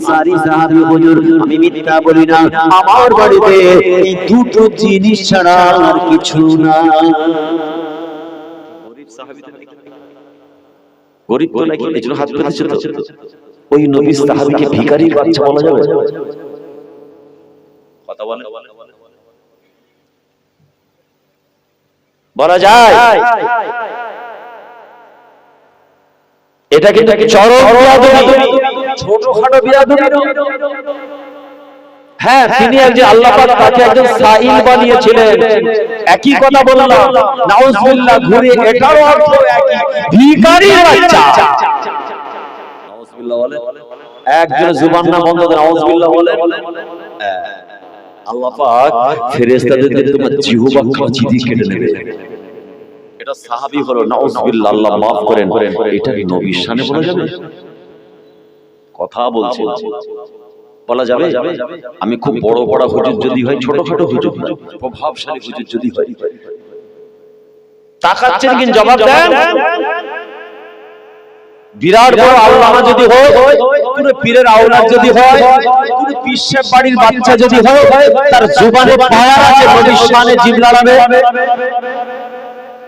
আনসারী সাহাবী হুজুর আমি মিথ্যা বলি না। আমার বাড়িতে এই দুটো জিনিস ছাড়া আর কিছু না। গরিব সাহাবীদের গরিব তো নাকি এই জন্য হাত পেতেছে তো। ওই নবী সাহাবীকে ভিখারির বাচ্চা বলা যাবে? কথা বলে। বলা যায়। এটা কিন্তু চরম ছোটখাটো বিয়াদবি নয়। হ্যাঁ তিনি একজন আল্লাহ পাক তাকে একজন সাইল বানিয়েছিলেন। একই কথা বললাম নাউজুবিল্লাহ ঘুরে এটারও অর্থ একই। ভিখারির বাচ্চা নাউজুবিল্লাহ বলে। একজন জুবান না বন্ধ করে নাউজুবিল্লাহ বলে। হ্যাঁ, আল্লাহ পাক ফেরেশতাদের দিয়ে তোমার জিহবা কাঁচি দিয়ে কেটে নেবে। এটা সাহাবী হলো নাউজুবিল্লাহ আল্লাহ maaf করেন। এটা নবীর শানে বলা যাবে? কথা বলছে। বলা যাবে আমি খুব বড় বড় হুজুর যদি হয় ছোটখাটো হুজুর না প্রভাবশালী হুজুর যদি হয়। তাকাচ্ছেন কিন্তু জবাব দেন। বিরাট বড় আল্লামা যদি হয় কোন পীরের আওলাদ যদি হয় কোন পিসের বাড়ির বাচ্চা যদি হয় তার জুবানে পায়ার আছে নবীর শানে লড়াবে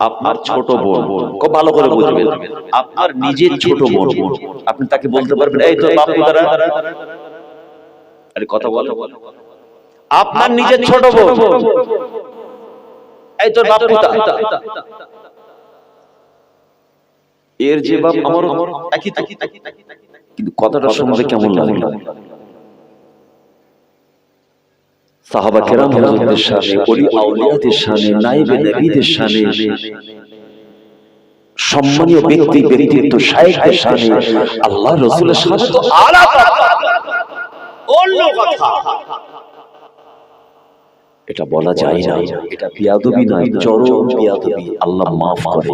আপনার ছোট বোন। খুব ভালো করে বুঝবেন। আপনার নিজের ছোট বোন। আপনি তাকে বলতে পারবেন এই তো বাপু তারা আরে কথা বলো। আপনার নিজের ছোট বোন। এই তোর বাপু এর যে বাপ আমার একই তো। কিন্তু কথাটা শুনতে কেমন লাগল সাহাবা কেরাম শানে ওলি আউলিয়াদের শানে নাইবে নবীদের শানে সম্মানীয় ব্যক্তি ব্যক্তিত্ব শায়েখদের শানে আল্লাহ রাসূলের শানে তো আলা অন্য কথা। এটা বলা যায় না। এটা বিয়াদবি নয় চরম বিয়াদবি। আল্লাহ maaf করে।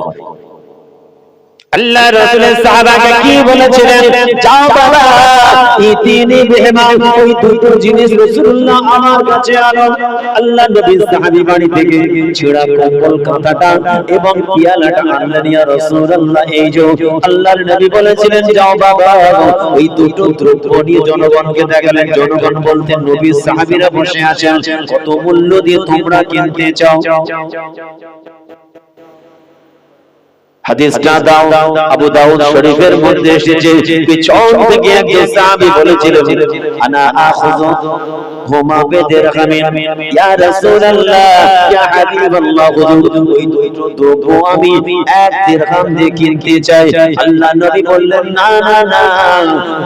আল্লাহ রাসূলের সাহাবাকে কি বলেছিলেন? যাও বাবা এই তিন মেহমান ওই দুটো জিনিস রাসূলুল্লাহ আমার কাছে আনো। আল্লাহ নবী সাহাবী বাড়ি থেকে ছেঁড়া কম্বল কাঁথাটা এবং পিয়ালাটা আনলেন। ইয়া রাসূলুল্লাহ এই যে আল্লাহর নবী বলেছিলেন যাও বাবা ওই দুটো দ্রব্য নিয়ে জনগণকে দেখালেন। জনগণ বলতেন নবী সাহাবীরা বসে আছেন কত মূল্য দিয়ে তোমরা কিনতে চাও? হাদিসটা দাও আবু দাউদ শরীফের মধ্যে এসেছে পিছন থেকে একজন সাহাবী বলেছিলেন আনা আখুযু হুমা বিদিরহামিন ইয়া রাসূলুল্লাহ ইয়া হাবিবাল্লাহ হুজুর ওই দুটো দ্রব্য আমি এক দিরহাম দিয়ে কিনতে চাই। আল্লাহ নবী বললেন না না না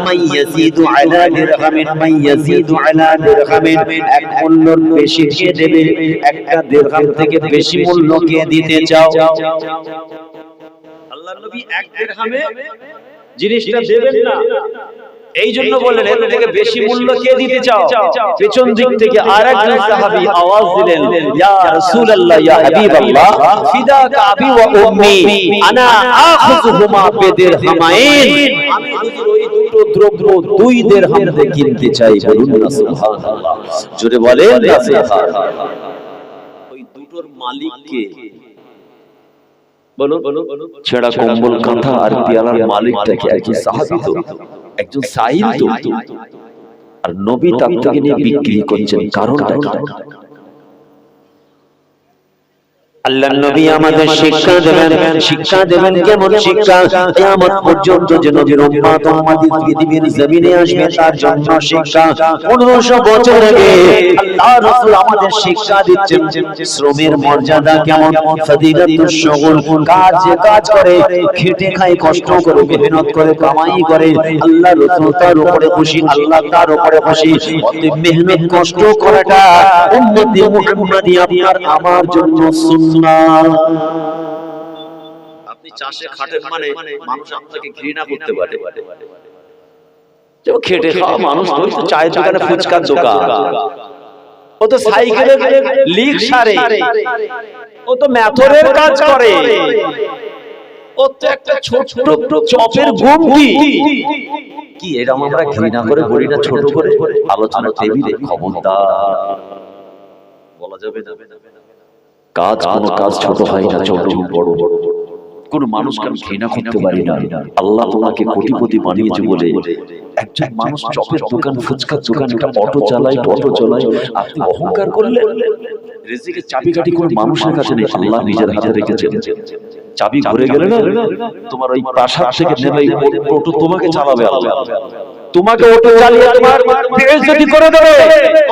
মাইয়াজিদু আলা দিরহামিন মাইয়াজিদু আলা দিরহামিন এক মূল্যর বেশি কে দেবে একটা দিরহাম থেকে বেশি মূল্য কে দিতে চাও। আল্লাহ নবী এক দিরহামে জিনিসটা দেবেন না। এই জন্য বললেন এর থেকে বেশি মূল্য কে দিতে চাও? পেছন দিক থেকে আরেকজন সাহাবী আওয়াজ দিলেন ইয়া রাসূলুল্লাহ ইয়া হাবিবাল্লাহ ফিদাকা আবি ওয়া উম্মি আনা আখুযুহুমা বিদিরহামাইন আমি হুজুর ওই দুটো দ্রব্য দুই দিরহাম দিয়ে কিনতে চাই বলুন না সুবহানাল্লাহ। জোরে বলেন না সুবহানাল্লাহ। ওই দুটোর মালিক কে বলুন ছেঁড়া কম্বল কাঁথা আর পিয়ালার থেকে একজন সাহাবি তো একজন সাহিল তো। আর নবী তার থেকে নিয়ে বিক্রি করছেন কারণটা কি? আল্লাহ নবী আমাদের শিক্ষা দেবেন। শিক্ষা দেবেন কেমন শিক্ষা? কিয়ামত পর্যন্ত যে নবীর উম্মত উম্মতি পৃথিবীর জমিনে আসবে তার জন্য শিক্ষা। 1500 বছর আগে আল্লাহ রাসূল আমাদের শিক্ষা দিচ্ছেন শ্রমের মর্যাদা কেমন? ফজিলাতুস শুগুল কাজ যে কাজ করে খেটে খায় কষ্ট করে মেহনত করে কামাই করে। আল্লাহ রাসূল তার উপরে খুশি আল্লাহ তার উপরে খুশি। মেহনত কষ্ট করাটা উম্মতি মুহাম্মাদি আপনার আমার জন্য সুন্নাহ আপনি চাষে খাটেন মানে মানুষ আপনাকে ঘৃণা করতে পারে। খেটে খাওয়া মানুষ তো চায়ের দোকানে ফুচকার দোকান। ও তো সাইকেলের লিক সারে। ও তো মেথরের কাজ করে। ও তো একটা ছোট চপের গুমটি কি এরকম আমরা ঘৃণা করে বলি না ছোট করে? আলোচনা টেবিলে খবরদার। বলা যাবে না। কাজ কোনো কাজ ছোট হয় না ছোট বড়। বড়। কোন মানুষকে আমি ঘৃণা করতে পারি না। আল্লাহ তোমাকে কোটিপতি বানিয়েছে বলে একজন মানুষ চপের দোকান ফুচকার দোকান একটা অটো চালায় অটো চালায়। আপনি অহংকার করলে রেজিকের চাবিকাঠি কোন মানুষের কাছে নেই আল্লাহ নিজের হাতে রেখেছেন। চাবি ঘুরে গেলে না তোমার ওই প্রাসাদ থেকে নেমে অটো তোমাকে চালাবে আল্লাহ। তোমাকে অটো চালিয়ে তোমার বেইজ্জতি করে দেবে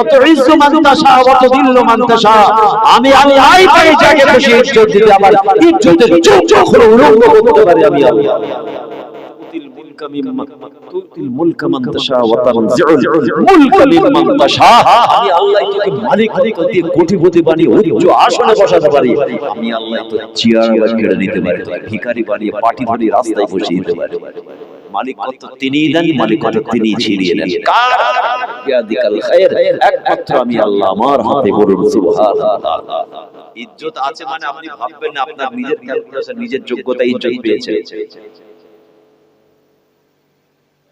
অত ইজ্জু মান তাশা অত দিল্লু মান তাশা আমি আমি আই পাই যাকে খুশি ইজ্জত দিতে আমার ইজ্জতের চোখ চোখ উলঙ্গ করতে পারি আমি আল্লাহ। তুতিল মুলকা মান তাশা ওয়া তানজিউল মুলকা লিমান তাশা। আমি আল্লাহ তোকে মালিক দিয়ে কোটিপতি বানিয়ে উচ্চ আসনে বসাতে পারি। আমি আল্লাহ তো চেয়ার বা কেড়ে নিতে পারি তোকে ভিখারি বানিয়ে পাটি ধরে রাস্তায় বসিয়ে দিতে পারি। মালিক কত তিনিই দেন মালিক কত তিনিই ছিনিয়ে নেন কার? বিয়াদিকাল খায়র। একমাত্র আমি আল্লাহ আমার হাতে বলুন সুবহানাল্লাহ ইজ্জত আছে মানে আপনি ভাববেন না আপনার নিজের ক্যালকুলেশন নিজের যোগ্যতা ইজ্জত পেয়েছে।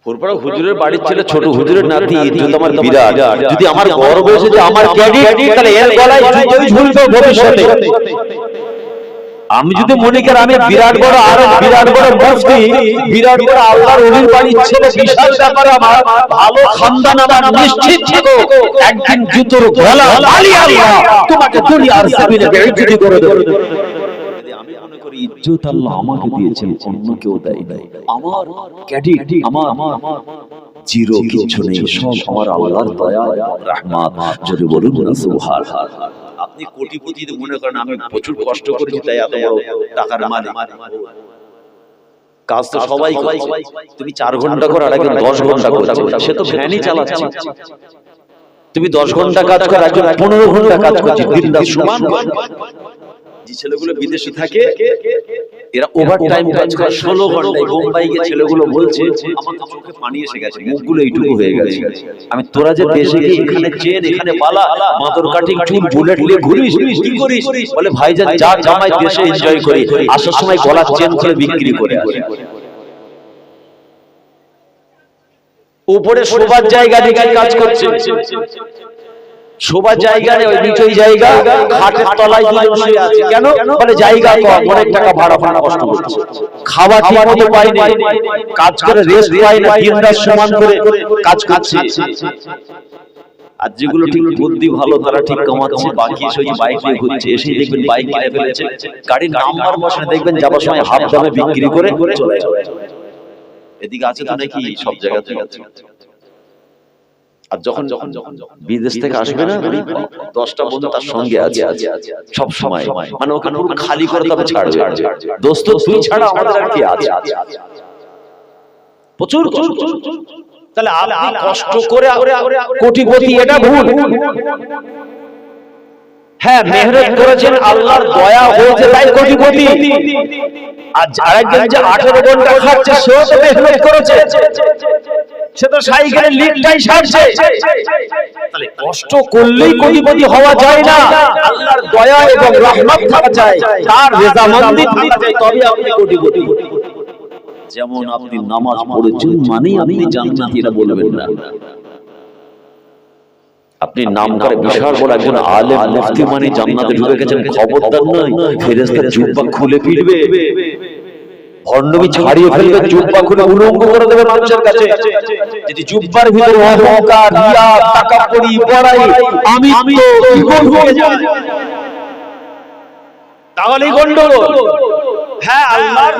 ফুরফুরা হুজুরের বাড়ির ছেলে ছোট। হুজুরের নাতি ইজ্জত আমার বিরাট। যদি আমার গর্ব এসে যে আমার ক্যাডিট তাহলে এর গলায় জুতোই ঝুলবে ভবিষ্যতে। আমি যদি মনে করি আমি বিরাট বড় আর বিরাট বড় মুফতি বিরাট বড় আল্লাহর ওলির বাড়ির ছেলে বিশাল ব্যাপার আমার। ভালো খানদান আমার নিশ্চিত থাকো একদিন জুতোর গলা আলি আল্লাহ তোমাকে দুনিয়ার জমিনে বেইজ্জতি করে দেবে। আল্লাহ আমাকে দিয়েছেন, অন্য কেউ দেয় নাই। আমার ক্যাডিট, আমার জিরো কিছু নেই, সব আমার আল্লাহর দয়া যদি বলুন না আপনি কোটিপতি মনে করেন, আমি প্রচুর কষ্ট করেছি, তাই এত বড় টাকার মালিক। কাজ তো সবাই তুমি চার ঘণ্টা করে আর একজন দশ ঘণ্টা করছে। সে তো ভ্যানই চালাচ্ছে। তুমি দশ ঘণ্টা কাজ করো, একজন পনেরো ঘণ্টা কাজ করছে দিনটা সমান। যে ছেলেগুলো বিদেশে থাকে এরা ওভার টাইম কাজ করে। ষোলো ঘন্টায় বোম্বাই গিয়ে ছেলেগুলো বলছে আমার চোখে পানি এসে গেছে মুখগুলো এইটুকু হয়ে গেছে। আমি তোরা যে দেশে গিয়ে এখানে চেন এখানে পালা মাদর কাটিং চুল বুলেট নিয়ে ঘুরিস কি করিস? বলে ভাইজান যা জামাই দেশে এনজয় করি আসার সময় গলার চেন খুলে বিক্রি করে উপরে শোবার জায়গা দেখে কাজ করছে। শোবার জায়গা নেই, ওই নিচই জায়গা, খাটের তলায় দুজন শুয়ে আছে। কেন? বলে জায়গা কম, অনেক টাকা ভাড়া ভাড়া কষ্ট করছে খাওয়া ঠিক মতো পাইনি, কাজ করে রেস্ট পাই না, দিন রাত সমান করে কাজ করছে। আর যেগুলো ঠিক বুদ্ধি ভালো, তারা ঠিক কামাচ্ছে, বাকি সেই বাইক নিয়ে ঘুরছে, এসেই দেখবেন বাইক কিনে ফেলেছে। গাড়ির নাম্বার বসানে দেখবেন, যাবার সময় হাফ দামে বিক্রি করে চলে এদিকে আছে তো নাকি? সব জায়গাতে আছে। আর যখন যখন যখন বিদেশ থেকে আসবে না দশটা বন্ধু তার সঙ্গে আছে। সব সময়। মানে পুরো খালি করে তবে ছাড়বে। দোস্ত তুই ছাড়া আমাদের আর কি আছে? প্রচুর তাহলে আপনি কষ্ট করে কোটিপতি এটা ভুল। হ্যাঁ মেহনত করেছেন আল্লাহর দয়া হয়েছে তাই কোটিপতি। আর আরেকজন যে আঠেরো ঘণ্টা খাচ্ছে সেও তো মেহনত করেছে। সে তো সাইকেলের লিকটাই সারছে। তাহলে কষ্ট করলেই কোটিপতি হওয়া যায় না। আল্লাহর দয়া এবং রহমত থাকা যায়। তার রেজামন্দি থাকা তবে আপনি কোটিপতি। যেমন আপনি নামাজ পড়েছেন মানে আপনি জান্নাতি এটা বলবেন না। আপনি নাম করে বিশাল বড় একজন আলেম মুফতি মানে জান্নাতে ঢুকে গেছেন খবরদার নয় ফেরেশতা জুব্বা খুলে ফিরবে। ভণ্ডবি ছাড়িয়ে ফেলবে জুব্বা খুলে উলঙ্গ করে দেবে মানুষের কাছে। যদি জুব্বার ভিতরে অহংকার রিয়া তাকাব্বুরি বড়াই আমি তো বিপদ হয়ে যায় তাহলেই গন্ডগোল। হ্যাঁ আল্লাহর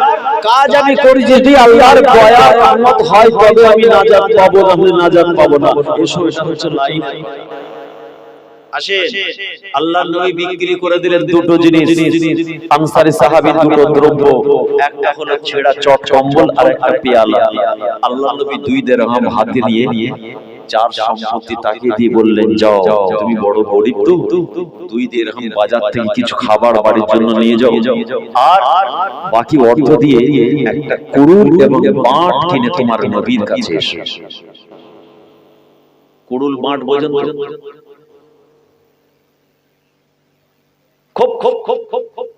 কাজ আমি করি যদি আল্লাহর দয়া রহমত হয় তবে আমি নাজাত পাবো না হলে নাজাত পাবো না। এসো এসো হচ্ছে লাইন আসে আল্লাহ নবী বিক্রি করে দিলেন দুটো জিনিস। আনসারী সাহাবী দুটো দ্রব্য একটা হলো ছেঁড়া চট কম্বল আর একটা পেয়ালা। আল্লাহ নবী দুই দেরহাম হাতে নিয়ে চার সম্পত্তি তাকে দিয়ে বললেন যাও তুমি বড় গরিব তো দুই দেরহাম বাজার থেকে কিছু খাবার বাড়ির জন্য নিয়ে যাও। আর বাকি অর্থ দিয়ে একটা কুরুল এবং বাঁট কিনে তোমার নবীর কাছে এসো। কুরুল বাঁট বোঝেন তো? খুব খুব খুব খুব খুব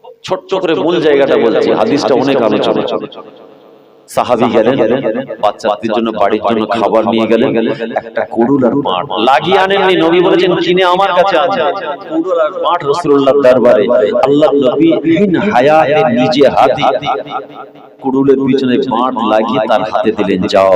করে মূল জায়গাটা বলছি। হাদিসটা অনেক আলোচনা। সাহাবি গেলেন, বাচ্চাদের জন্য বাড়ির জন্য খাবার নিয়ে গেলেন, একটা কুড়ুল আর মাঠ লাগিয়ে আনেননি। নবী বলেছেন কিনে আমার কাছে আছে। কুড়ুল আর মাঠ দরবারে। আল্লাহ নবী হায়াতে নিজে হাতে কুড়ুলের পিছনে মাঠ লাগিয়ে তার হাতে দিলেন, যাও,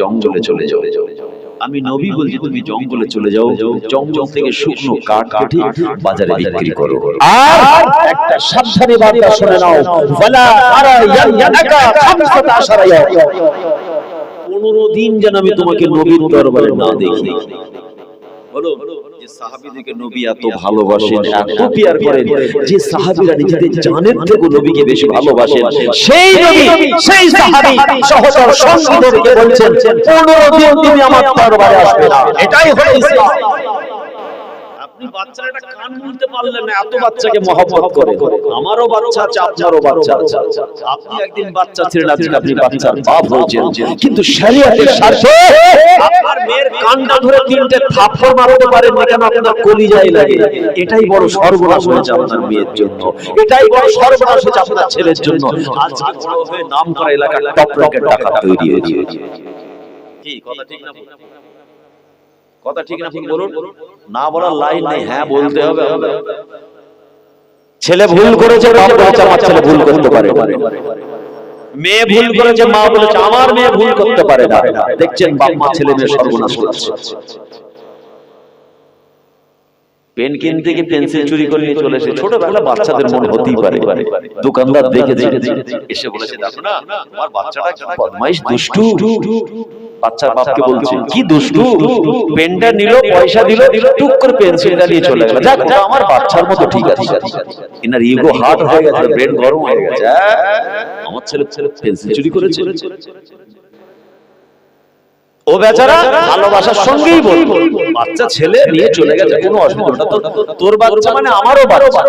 জঙ্গলে চলে যাও। আমি নবী বলছি তুমি জঙ্গলে চলে যাও জঙ্গল থেকে শুকনো কাঠ কেটে বাজারে বিক্রি করো। আর একটা সাবধানে বার্তা শুনে নাও। ওয়ালা আরা ইয়ানাকা খামসাতা আশারা ইয়া পনেরো দিন যেন আমি তোমাকে নবীর দরবারে না দেখি। বলো। সাহাবীদেরকে নবী এত ভালোবাসেন এত পিয়ার করেন যে সাহাবীরা নিজেদের জানের থেকে নবীকে বেশি ভালোবাসেন। সেই নবী সেই সাহাবী সহচর সঙ্গীদেরকে বলছেন পনেরো দিন তুমি আমার দরবারে আসবে না। এটাই হলো ইসলাম। আপনি বাচ্চার কান বলতে পারলেন না এত বাচ্চাকে মহব্বত করে। আমারও বাচ্চা আছে আপনারও বাচ্চা। আছে আপনি একদিন বাচ্চা ছিলেন আজকে আপনি বাচ্চার বাপ হয়েছেন কিন্তু শরীয়তের স্বার্থে আপনার মেয়ের কানটা ধরে তিনটে থাপ্পড় মারতে পারেন না কেন? আপনার কলিজায় লাগে। এটাই বড় সর্বনাশ হয়েছে আপনার মেয়ের জন্য। এটাই বড় সর্বনাশ হয়েছে আপনার ছেলের জন্য। আজকে বড় হয়ে নাম করা এলাকার টপ রকেট টাকা তৈরি হয়েছে। কথা ঠিক না? কথা ঠিক না বলুন? না বলার লাইন নেই। হ্যাঁ বলতে হবে ছেলে ভুল করেছে বাপ বলেছে আমার ছেলে ভুল করতে পারে। মেয়ে ভুল করেছে মা বলেছে আমার মেয়ে ভুল করতে পারে না। দেখছেন বাপ মা ছেলে মেয়ে সর্বনাশ করছে। পেন কিনতে গিয়ে পেন্সিল চুরি করে নিয়ে চলে এসে ছোটবেলা বাচ্চাদের মনে হতেই পারে। দোকানদার দেখে দেখে এসে বলেছে দেখো না আমার বাচ্চাটা বদমাইশ দুষ্টু। বাচ্চার বাপকে বলছে কি দুষ্টু? পেনটা নিল পয়সা দিল টুক করে পেন্সিলটা নিয়ে চলে গেল। যাক আমার বাচ্চার মতো ঠিক আছে এনার ইগো হার্ট হয়ে গেছে ব্রেন গরম হয়ে গেছে? আমার ছেলে ছেলে পেন্সিল চুরি করেছে। ও বেচারা ভালোবাসার সঙ্গেই বলব বাচ্চা ছেলে নিয়ে চলে গেছে কোনো অসুবিধা তো তোর বাচ্চা মানে আমারও বাচ্চা।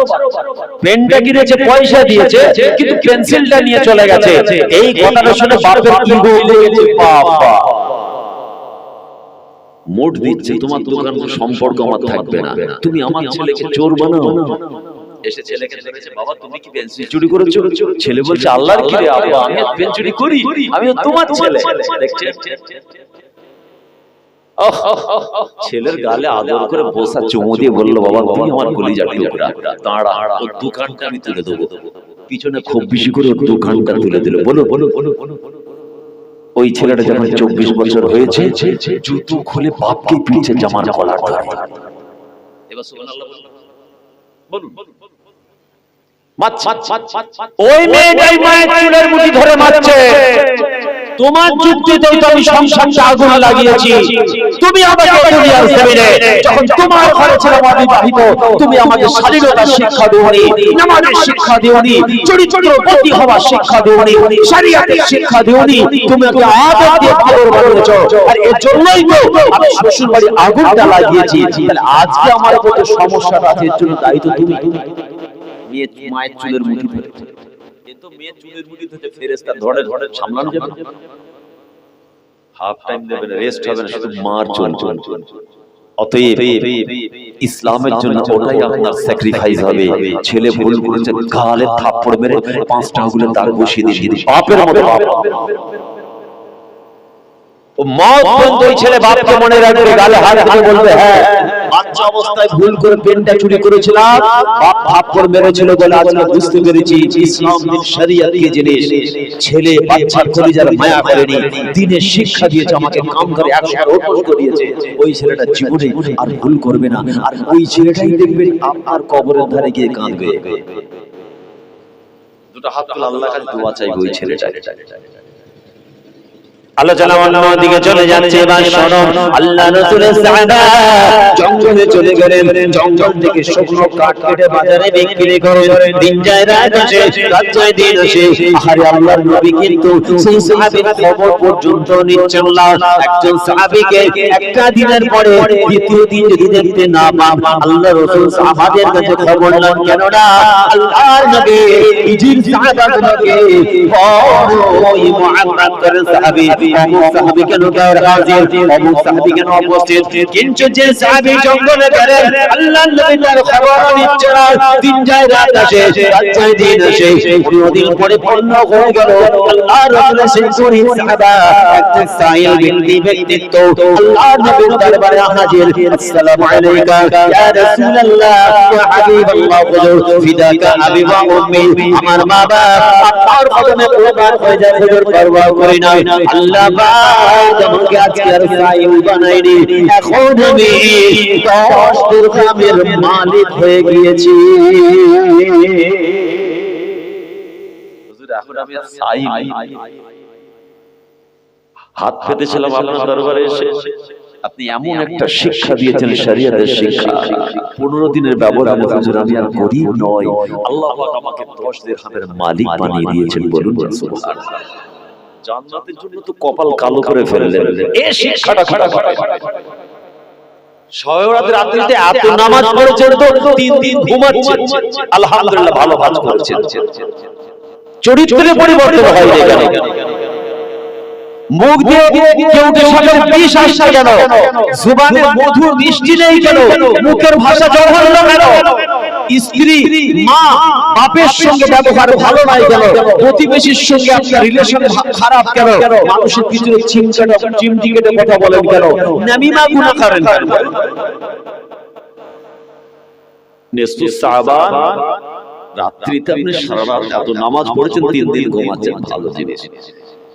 পেনটা কিনেছে পয়সা দিয়েছে কিন্তু পেন্সিলটা নিয়ে চলে গেছে। এই কথাটা শুনে বাপের বাবা। মোট দিচ্ছে তোমার দোকান সম্পর্ক আমার থাকবে না তুমি আমার ছেলেকে চোর বানাও এসে ছেলেকে ধরেছে বাবা তুমি কি পেন্সিল চুরি করেছ ছেলে বলছে আল্লাহর কি রে আব্বা আমি পেন চুরি করি আমি তোমার ছেলে দেখছেন ছেলের গালে আদর করে বসা চুমু দিয়ে বলল বাবা তুমি আমার কলিজার টুকরা দোকানটা আমি তুলে দেবো পিছনে খুব বেশি করে দোকানটা তুলে দিল বলো বলো বলো বলো ওই ছেলেটা যখন চব্বিশ বছর হয়েছে জুতো খুলে বাপকে পিছে জামার কলার ধরে। এবার সুবহানাল্লাহ বলুন। বলুন। ওই মেয়েটাই মায়ের চুলের মুঠি ধরে মারছে। তোমার যুক্তিতেই তো আমি সংসারটা আগুন লাগিয়েছি। তুমি আমাকে দুনিয়ার জমিনে যখন তোমার ঘরে ছিলাম অবিবাহিত তুমি আমাকে শালীনতার শিক্ষা দিওনি নামাজের শিক্ষা দিওনি চরিত্রপতি হওয়ার শিক্ষা দিওনি শরিয়াতের শিক্ষা দিওনি তুমি আমাকে আদর দিয়ে ভালো বানিয়েছো আর এর জন্যই তো আমি শ্বশুর বাড়ি আগুনটা লাগিয়েছি। তাহলে আজকে আমার কত সমস্যাটা আছে এর জন্য দায়িত্ব তুমি মেয়ে মায়ের চুলের মুঠি ধরে চুলের মুড়ি ধরে ধরে সামলানো হাফ টাইম দেবেন রেস্ট হবে না, শুধু মার অতএব ইসলামের জন্য ওটাই আপনার স্যাক্রিফাইস হবে। ছেলে ভুল করেছে, গালে থাপ্পড় মেরে পাঁচটা আঙুলে দাগ বসিয়ে দিয়ে মতো। ও মত ওই ছেলে বাপকে মনে রাখবে গালে হাত দিয়ে বলবে হ্যাঁ বাচ্চা অবস্থায় ভুল করে পেনটা চুরি করেছিলাম বাপ থাপ্পড় মেরেছিল বলে আজকে বুঝতে পেরেছি ইসলাম দিন শরিয়ত কি জিনিস। ছেলে বাচ্চার কলিজার মায়া করেনি দিনের শিক্ষা দিয়েছে আমাকে কাম করে ওই ছেলেটা জীবনে আর ভুল করবে না। আর ওই ছেলেটাই দেখবেন আপনার কবরের ধারে গিয়ে কাঁদবে। দুটো হাত তুলে আল্লাহর কাছে দোয়া চাইবে ওই ছেলেটা আলোচনা অন্য দিকে চলে যাচ্ছে, এবার শোনো, আল্লাহ রসুলের সাহাবা জঙ্গলে চলে গেলেন, জঙ্গল থেকে শুকনো কাঠ কেটে বাজারে বিক্রি করে দিন যায় রাত আসে, রাত যায় দিন আসে। আরে আল্লাহর নবী কিন্তু সেই সাহাবীর খবর পর্যন্ত নিচ্ছেন না। একজন সাহাবীকে একটা দিনের পরে দ্বিতীয় দিন যদি দেখতে না পান, আল্লাহ রসুল সাহাবাদের কাছে খবর নেন কেন না আল্লাহর নবী ইজির সাহাবাগুলোকে বড়ই মুআব্বাত করেন সাহাবী। অমুক সাহাবী কেন করি না আল্লাহ পাক আমাকে আজকে আর সাইল বানাইনি এখন আমি 10 দিরহামের মালিক গিয়েছি এখন আমি আর চাই নাই। হাত আপনার দরবারে এসে আপনি এমন একটা শিক্ষা দিয়েছেন শরীয়তের শিক্ষা পনেরো দিনের ব্যবধানে হুজুর, আমি আর গরিব নয় আল্লাহ আমাকে মালিক বানিয়ে দিয়েছেন বলুন সুবহানাল্লাহ। জান্নাতের জন্য তো কপাল কালো করে ফেললেন এ শিক্ষাটা খাটা খাটা সবেরাত রাত্রিতে এত নামাজ পড়েছেন তো তিন দিন ঘুমাচ্ছেন। আলহামদুলিল্লাহ ভালো কাজ করেছেন। চরিত্রের পরিবর্তন হয় এখানে। মুখ দিয়ে কেউটে সাগর বিষ আসছে কেন? জুবানের মধুর মিষ্টি নেই কেন? মুখের ভাষা জঘন্য কেন? স্ত্রী মা বাপের সঙ্গে ব্যবহার ভালো নাই কেন? প্রতিবেশীর সঙ্গে আপনার রিলেশন খারাপ কেন? মানুষের ভিতরে চিমচাটা চিমটি কেটে কথা বলেন কেন? নামিমা গুনাহ করেন কেন? নেসফু সাবান। রাত্রিতে আপনি সারা রাত এত নামাজ পড়েছেন তিন দিন ঘুমাচ্ছেন ভালো জিনিস।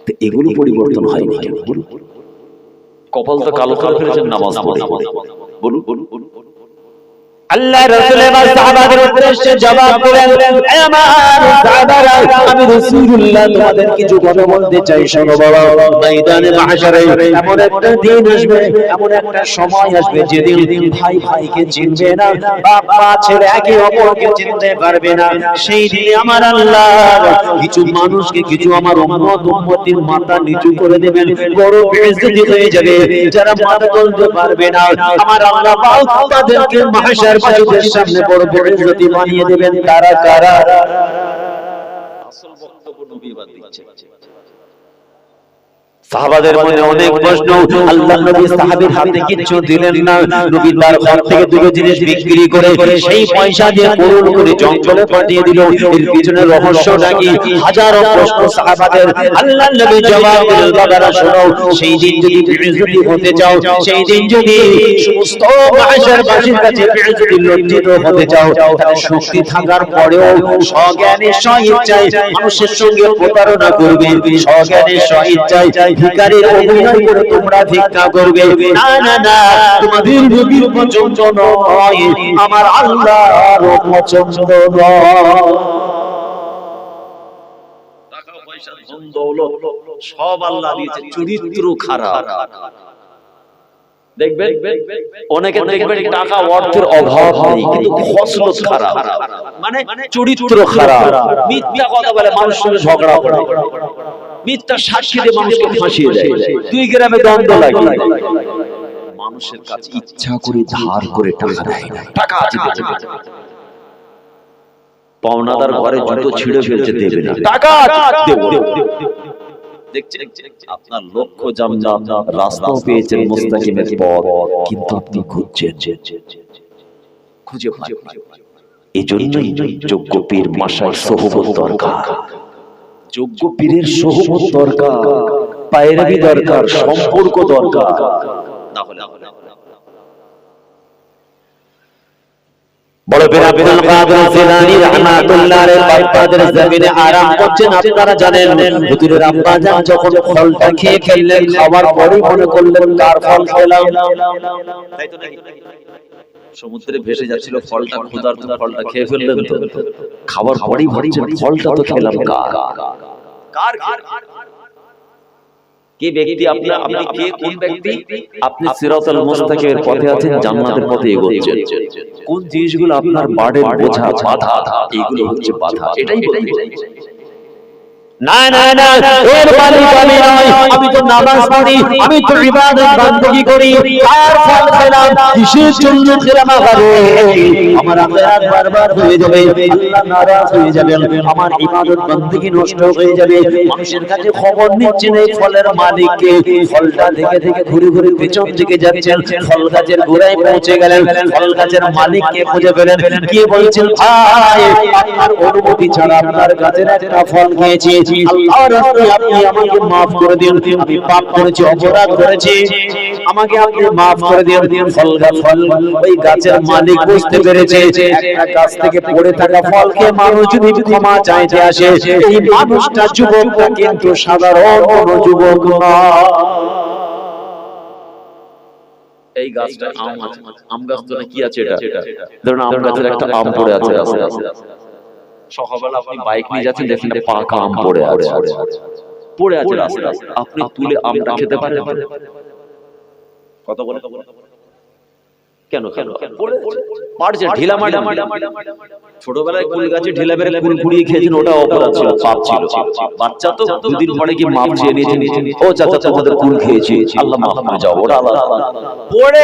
তো এগুলো পরিবর্তন হয়নি কেন? বলুন কপাল তো কালো করে ফেলেছেন নামাজ বলুন বলুন বলুন। আল্লাহ রাসূল এবার সাহাবাদের উদ্দেশ্যে জবাব দিলেন, "এ আমার আমি রাসূলুল্লাহ কিছু বলতে চাই, শোনো বাবা, ময়দানে মাহশারে, এমন একটা দিন আসবে, এমন একটা সময় আসবে, যেদিন ভাই ভাইকে চিনবে না, বাপ মা, ছেলে একে অপরকে চিনতে পারবে না। সেই দিনে আমার আল্লাহ কিছু মানুষকে, কিছু আমার উম্মত, উম্মতির মাথা নিচু করে দেবেন, বড় বেইজ্জতি হয়ে যাবে, যারা মাথা তুলতে পারবে না। আমার আল্লাহ তাদেরকে মাহশার বাসীদের সামনে বড় বেইজ্জতি বানিয়ে দেবেন তারা কারা আসল বক্তব্য নবী বাদ দিচ্ছেন সাহাবাদের মনে অনেক প্রশ্ন। আল্লাহ নবী সাহাবীর হাতে কিছু দিলেন না। নবী তার ঘর থেকে দুটো জিনিস বিক্রি করে সেই পয়সা দিয়ে পূরণ করে জঙ্গলে পাঠিয়ে দিল। এর পিছনে রহস্যটা কি হাজারো প্রশ্ন সাহাবাদের। আল্লাহ নবী জবাব দিলেন, বাবারা, শোনো, সেই দিন যদি বেইজ্জতি হতে চাও, সেই দিন যদি সমস্ত মাহশার বাসীর কাছে বেইজ্জতি লজ্জিত হতে চাও, তাহলে শক্তি থাকার পরেও স্বজ্ঞানে স্বইচ্ছায় মানুষের সঙ্গে প্রতারণা করবে। স্বজ্ঞানে স্বইচ্ছায় ভিখারির অভিনয় করে তোমরা ভিক্ষা করবে। না না না তোমাদের নবীর পছন্দ নয়। আমার আল্লাহর পছন্দ নয়। সব আল্লাহ দিয়েছে। চরিত্র খারাপ। দেখবেন অনেকে দেখবেন টাকা অর্থের অভাব নেই কিন্তু খসলত খারাপ। মানে চরিত্র খারাপ। মিথ্যা কথা বলে মানুষের ঝগড়া করে। মিথ্যা সাক্ষী দিয়ে মানুষকে ফাঁসিয়ে দেয়। দুই গ্রামে দ্বন্দ্ব লাগে। মানুষের কাছে ইচ্ছা করে ধার করে টাকা দেয়। টাকা আছে। পাওনাদার ঘরে জুতো ছিঁড়ে ফেলছে দেবে না। টাকা দেবো দেখছেন? আপনার লক্ষ্য জান্নাত রাস্তাও পেয়েছেন মুস্তাকিমের পথ কিন্তু আপনি খুঁজছেন খুঁজে পান না। এই জন্যই যোগ্য পীর মাসায় সহবত দরকার। যোগ্য পীরের সহবত দরকার পায়রাবি দরকার সম্পর্ক দরকার। বড় পীর আব্দুল কাদের জিলানী রাহমাতুল্লাহ বাগদাদের জমিনে আরাম করছেন আপনারা জানেন হুজুরের আব্বা জান যখন ফলটা খেয়ে খাবার পরেই মনে করলেন কার ফল খেলাম। তাই তো নাকি সমুদ্রে ভেসে যাচ্ছিল ফলটা ক্ষুধার্ত ফলটা খেয়ে ফেললেন তো। খাবার পরেই ভাবছেন ফলটা তো খেলাম কার? কার? কে ব্যক্তি? আপনি আপনি কে কোন ব্যক্তি? আপনি সিরাতাল মুস্তাকিমের পথে আছেন জান্নাতের পথে এগোচ্ছেন। কোন জিনিসগুলো আপনার বাড়ে বোঝা বাধা এগুলো হচ্ছে বাধা এটাই বলতে চাইছি। না না না আর ফল পেলাম আমার? ইবাদত বান্দগি নষ্ট হয়ে যাবে। মানুষের কাছে খবর নিচ্ছেন এই ফলের মালিককে। ফলটা থেকে থেকে ঘুরে ঘুরে পেছন দিকে যাচ্ছেন। ফল গাছের গোড়ায় পৌঁছে গেলেন। ফল গাছের মালিককে খুঁজে পেলেন। কি বলছেন অনুমতি ছাড়া আপনার গাছের একটা ফল খেয়েছি। আল্লাহর রাস্তায় আপনি আমাকে মাফ করে দিন। আমি পাপ করেছি অপরাধ করেছি। আমাকে আপনি মাফ করে দিন। ফল ফল। ওই গাছের মালিক বুঝতে পেরেছে। একটা গাছ থেকে পড়ে থাকা ফলকে মানুষ যদি ক্ষমা চাইতে আসে এই মানুষটা যুবকটা কিন্তু সাধারণ কোনো যুবক নয় এই গাছটা আম আছে। আম গাছ তো না কি আছে এটা? ধরুন আম গাছের একটা আম পড়ে আছে রাস্তায়। সকালবেলা আপনি বাইক নিয়ে যাচ্ছেন দেখেন যে পাকা আম পড়ে আছে। পড়ে আছে। রাস্তা আপনি তুলে আমটা খেতে পারেন। কত বলে কেন কেন? পারছে ঢিলা মাটি ছোটবেলায় কুল গাছে ঢিলা বেড়ে কুল কুড়িয়ে খেয়েছেন ওটা অপরাধ ছিল পাপ ছিল বাচ্চা তো দুদিন পরে কি মাপ চেয়ে নিয়েছেন? ও চাচা তোমাদের কুল খেয়েছি। আল্লাহ মাফ করে যাও পড়ে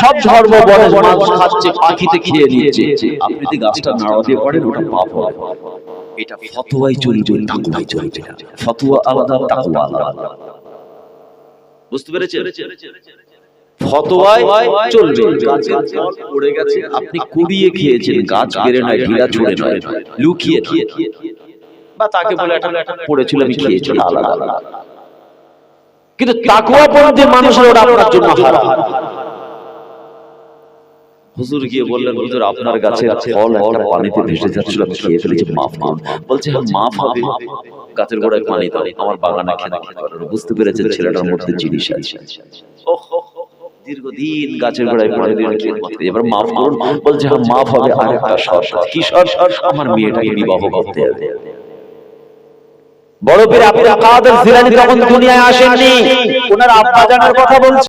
সব ধর্ম বলে মানুষ খাচ্ছে পাখিতে খেয়ে নিচ্ছে আপনি যদি গাছটা নাড়া দিয়ে পড়েন ওটা পাপ হয় এটা ফতোয়াই চলবে চলবে। ফতোয়া আলাদা আলাদা। বুঝতে পেরেছেন ফতোয়ায় চলবে। গাছের ফল পড়ে গেছে আপনি কুড়িয়ে খেয়েছেন গাছ বেড়ে নয় ঢিলা ছড়ে নয় লুকিয়ে বা তাকে বলে পড়েছিল আমি খেয়েছি আলাদা আলাদা। কিন্তু তাকুয়া পন্থী মানুষের ওটা আপনার জন্য হারাম। হুজুর গিয়ে বললেন হুজুর আপনার ফল একটা পানিতে ভেসে যাচ্ছিল আমি খেয়ে ফেলেছি মাফ বলছে হ্যাঁ মাফ হবে। গাছের গোড়ায় পানি দাও আমার বাগানে খেতে বুঝতে পেরেছেন ছেলেটার মধ্যে জিনিস আছে। ওহ, দীর্ঘদিন গাছের গোড়ায় পড়ে দিয়ে এবার মাফ করুন বলছে হ্যাঁ মাফ হবে আর একটা শর্ত কি শর্ত আমার মেয়েটাকে বিবাহ করতে হবে বড় পীর আব্দুল কাদের জিলানী তখন দুনিয়ায় আসেননি ওনার আব্বা জানার কথা বলছে